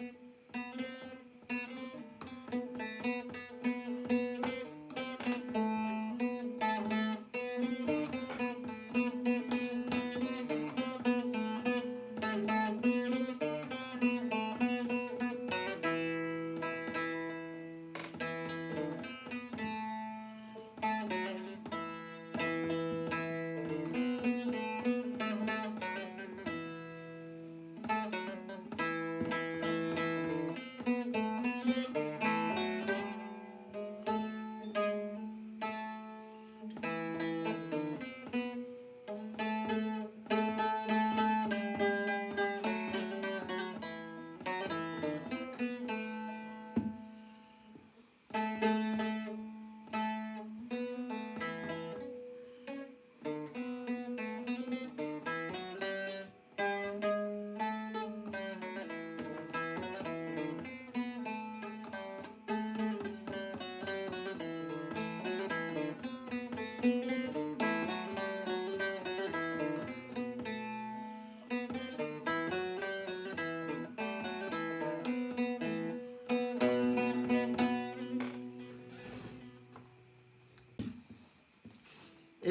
Mm-hmm.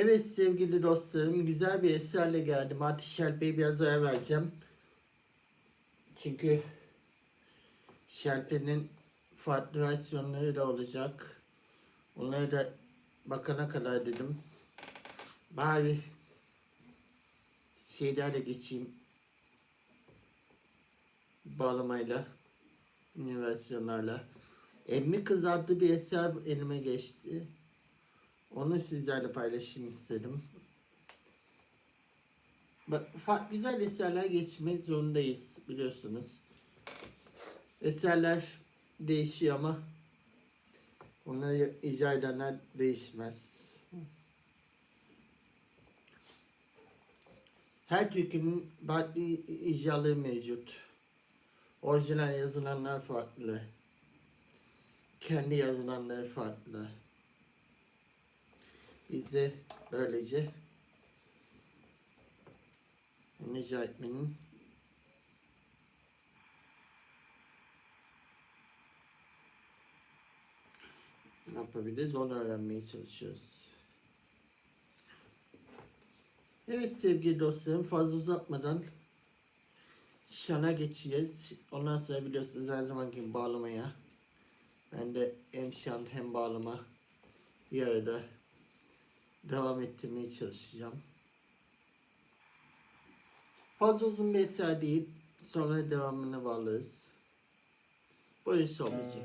Evet sevgili dostlarım güzel bir eserle geldim. Artık Şerpe'ye biraz ara vereceğim. Çünkü Şerpe'nin farklı versiyonları da olacak. Onlara da bakana kadar dedim. Bari şeylerle geçeyim. Bağlamayla. Versiyonlarla. Emmi Kız adlı bir eser elime geçti. Onu sizlerle paylaşayım istedim. Bak, güzel eserler geçmek zorundayız biliyorsunuz. Eserler değişiyor ama onları icra edenler değişmez. Her türkünün farklı icraları mevcut. Orijinal yazılanlar farklı. Kendi yazılanları farklı. Biz de böylece Necati'nin ne yapabiliriz onu öğrenmeye çalışıyoruz. Evet sevgili dostlarım fazla uzatmadan şana geçeceğiz. Ondan sonra biliyorsunuz her zaman gibi bağlamaya. Ben de hem şan hem bağlama bir arada devam ettirmeye çalışacağım. Fazla uzun bir eser değil. Sonra devamını bağlarız. Buyurun sohbeti.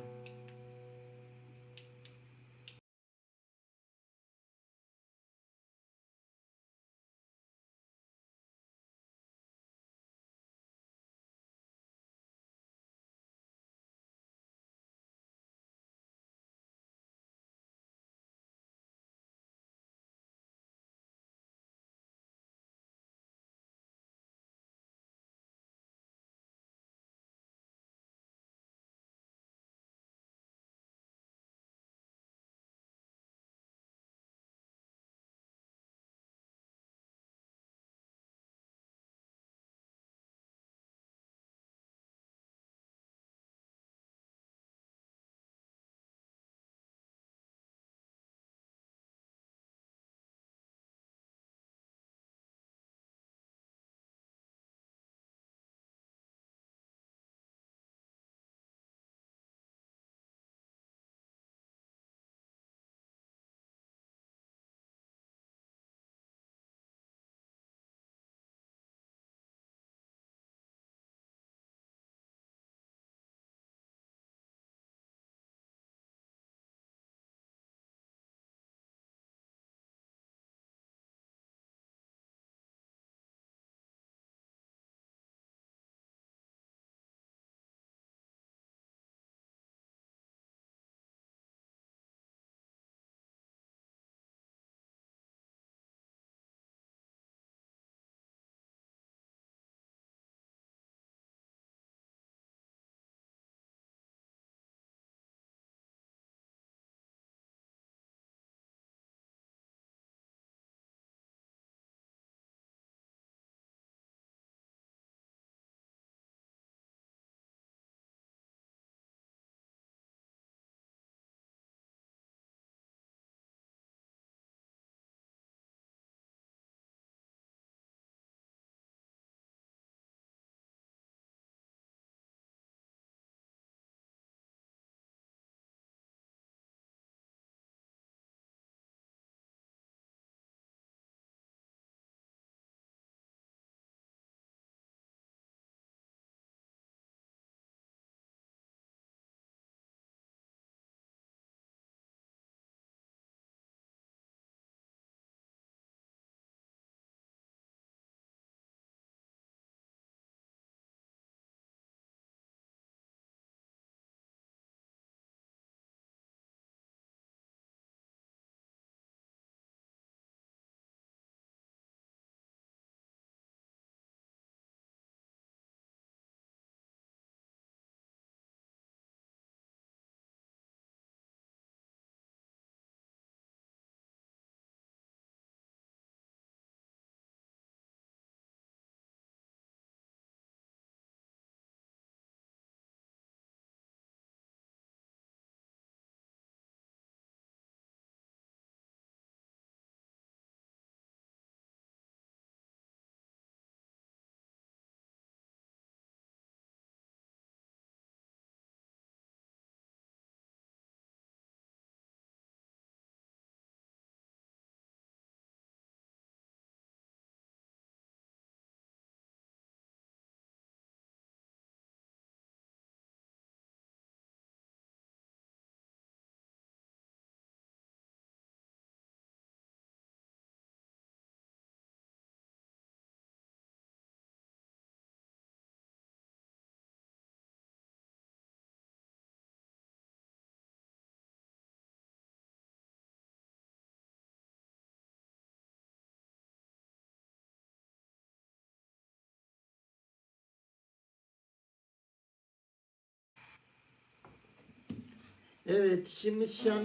Evet, şimdi şan,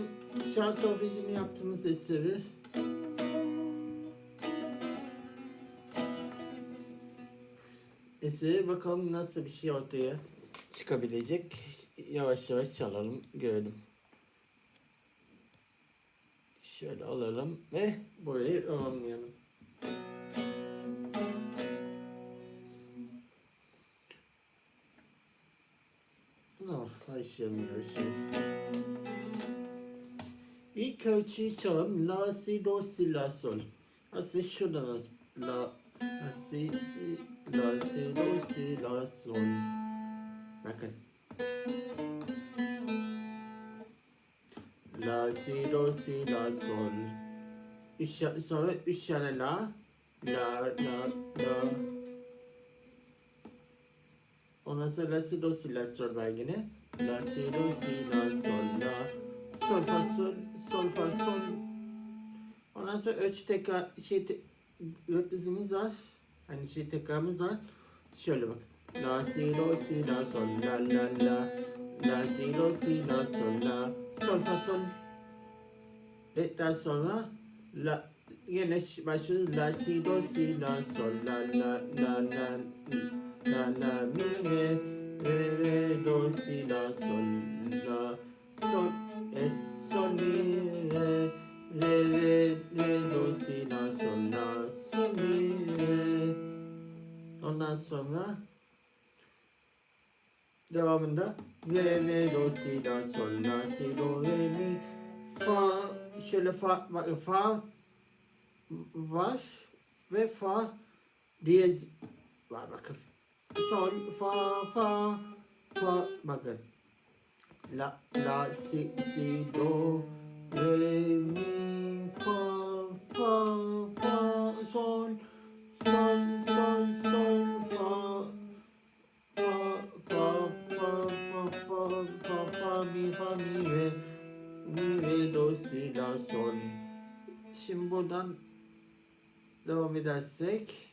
şan solfejini yaptığımız eseri eseri bakalım nasıl bir şey ortaya çıkabilecek. Yavaş yavaş çalalım, görelim. Şöyle alalım ve burayı tamamlayalım. Tamam, başlayalım. İlk ölçüyü çalalım. La, si, do, si, la, sol. Aslında şuradan. La, si, la, si, do, si, la, sol. Bakın. La, si, do, si, la, sol. Üç, sonra üç tane la. La, la, la. Ondan sonra la, si, do, si, la, sol var yine. La, si, do, si, la, sol, la. Sol, fa, sol, sol, fa, sol. Ondan sonra ölçü tekrar şey te, reprizimiz var. Hani şey tekrarımız var. Şöyle bak. La, si, do, si, la, sol, la, la, la. La, si, do, si, la, sol, la. Sol, fa, sol. Daha sonra la yine başlıyoruz. La, si, do, si, la, sol, la, la, la, la, la, la, mi, re, re, re, do, si, la, sol, la, sol, es, sol, mi, re, re, re, re, do, si, la, sol, la, sol, mi, re. Ondan sonra devamında re, re, do, si, la, sol, la, si, do, re, mi, fa, şöyle fa, fa var ve fa diyez var bakın. Sol, fa, fa, fa, bakın. La, la, si, si, do, re, mi, fa, fa, fa, sol, sol, sol, sol, fa, fa, fa, fa, fa, fa, fa, fa, mi, fa, mi, re, mi, re, do, si, la, sol. Şimdi buradan devam edersek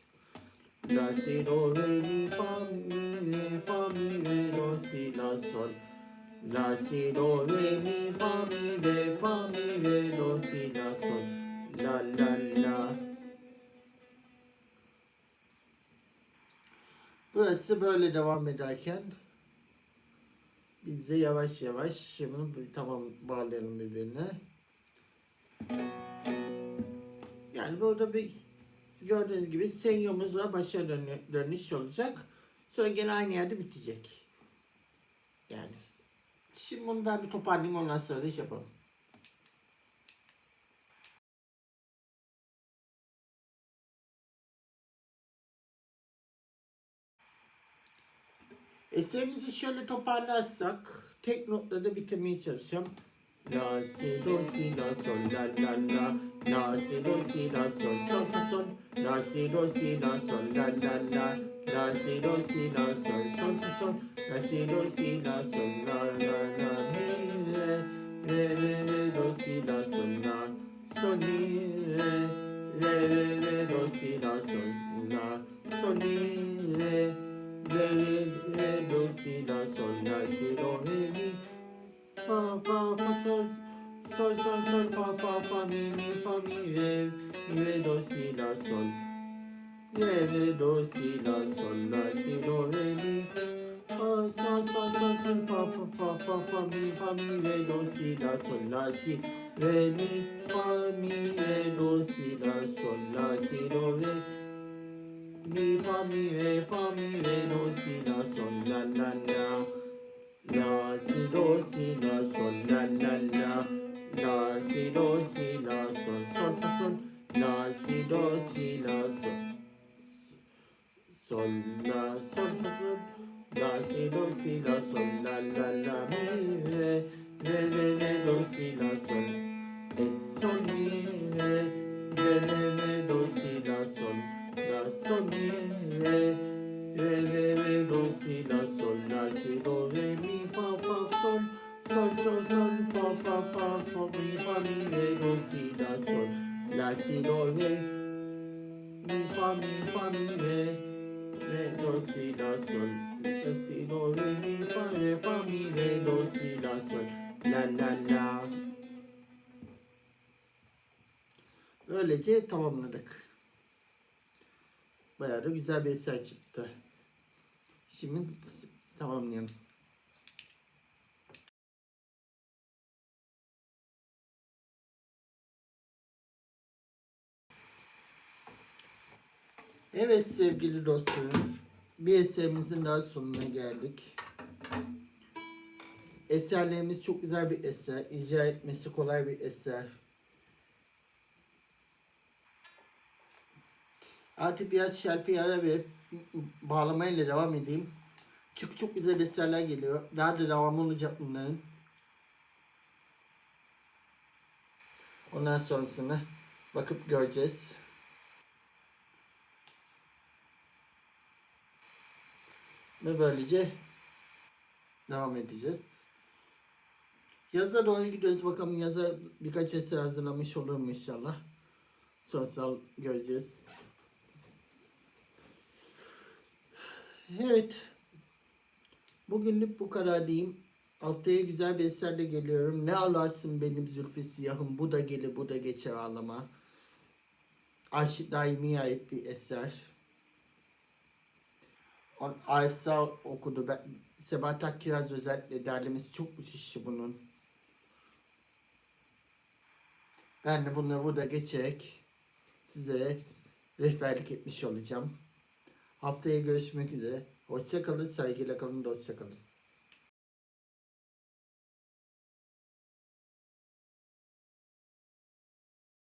La, si, do, re, mi, fa, mi, re, fa, mi, re, do, si, la, sol. La, si, do, re, mi, fa, mi, re, fa, mi, re, do, si, la, sol. La, la, la. Burası böyle devam ederken biz de yavaş yavaş şimdi tamam bağlayalım birbirine. Yani burada bir gördüğünüz gibi senyomuz var. Başa dönü- dönüş olacak. Sonra gene aynı yerde bitecek. Yani. Şimdi bunu ben bir toparlayayım ondan sonra da iş yapalım. Eserimizi şöyle toparlarsak tek notada bitirmeye çalışacağım. La si do si la sol la la la. La si do si la sol sol fa sol. La si do si la sol la la la. La si do si la sol sol fa sol. La si do si la sol la la la. Mi re re re re do si la sol la. Sol mi re re re re do si la sol la. Sol mi si la sol la si re mi fa mi re do si la sol la si do re mi fa mi re fa mi re do si la sol la la la La si do si la sol la la la La si do si la sol sol sol La si do si la sol Sol la sol sol La si do si la sol la la la mi re delle dosi la sol e sol mi sol la Böylece tamamladık. Bayağı da güzel bir eser çıktı. Şimdi tamamlayalım. Evet sevgili dostlarım. Bir eserimizin daha sonuna geldik. Eserlerimiz çok güzel bir eser. İcra etmesi kolay bir eser. Artık biraz şarkıya ara verip bağlamayla devam edeyim. Çünkü çok güzel eserler geliyor. Daha da devamı olacak bunların. Ondan sonrasını bakıp göreceğiz. Ve böylece devam edeceğiz. Yaza doğru gidiyoruz. Bakalım yaza birkaç eser hazırlamış olurum inşallah. Sosyal göreceğiz. Evet. Bugünlük bu kadar diyeyim. Haftaya güzel bir eserle geliyorum. Ne ağlarsın benim zülfü siyahım. Bu da gelir bu da geçer ağlama. Aşık Daimi'ye ait bir eser. On- Arif Sağ okudu. Ben, Sebahat Akkiraz özellikle derlemesi çok müthişti bunun. Ben de bunları burada geçerek sizlere rehberlik etmiş olacağım. Haftaya görüşmek üzere. Hoşça kalın, saygıyla kalın, dostça kalın.